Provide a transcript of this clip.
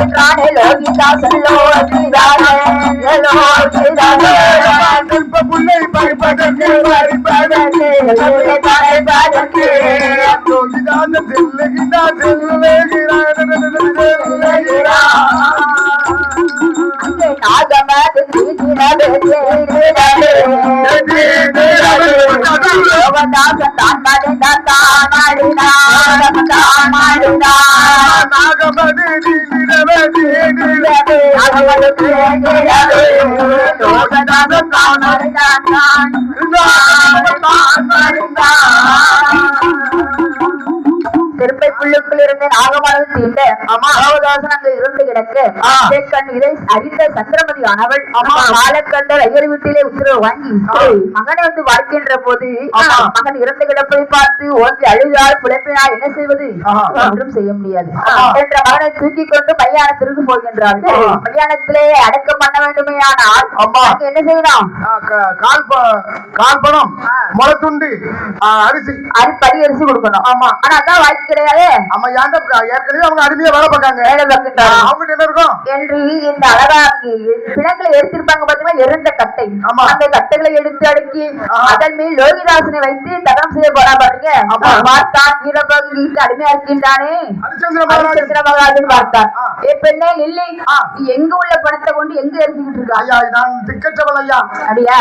வருகின்றானே Lohithadasan Lohithadasan Lohithadasan நாகமதி ¡Suscríbete al canal! திருப்பை புள்ளுக்குள் இருந்து நாகமரம் தீண்ட அமாவதாசன் அங்கு இருந்து கிடக்க. சேக்கன் இதை அறிந்த சந்திரமதி ஆனவள் காலக்கண்டர் ஐயர் வீட்டிலே உத்தரவு வாங்கி மகனை வந்து வாழ்க்கின்ற போது. மகன் இறந்து கிடப்பதை பார்த்து ஓங்கி அழுதால் புலப்பினால் என்ன செய்வது. ஒன்றும் செய்ய முடியாது. என்ற மகனை தூக்கி கொண்டு மயானத்திற்கு போகின்றார்கள் ஆமா. மயானத்திலே அடக்கம் பண்ண வேண்டுமே ஆனால். அங்க என்ன செய்யணும் கால் கால் பணம் முளத்துண்டு அரிசி அது படி அரிசி கொடுக்கணும் ஆமா ஆனா அதான் வாய்ப்பு கிடையாது. ஆமா ஏன்டா ஏற்கனவே அவங்க அடிமையா வேலை பார்க்காங்க. வேலை பார்க்கின்றார்கள் அவங்ககிட்ட என்ன இருக்கும்? என்று இந்த அழகா பிணங்களை எடுத்திருப்பாங்க பாத்தீங்கன்னா எரிந்த கட்டை. ஆமா. அந்த கட்டைகளை எடுத்து அடுக்கி. அதன் மேல் லோகிதாசனை வைத்து தகனம் செய்ய போறா பாருங்க. பார்த்தான் வீரபகுதிக்கு அடிமையா இருக்கின்றானே. ஹரிச்சந்திர மகாராஜ் ஹரிச்சந்திர மகாராஜன் பார்த்தான் பெண்ணே. நீ எங்க உள்ள பணத்தை கொண்டு எங்க எரிஞ்சுக்கிட்டு இருக்கா? ஐயா நான் திக்கற்றவள் ஐயா. அப்படியா?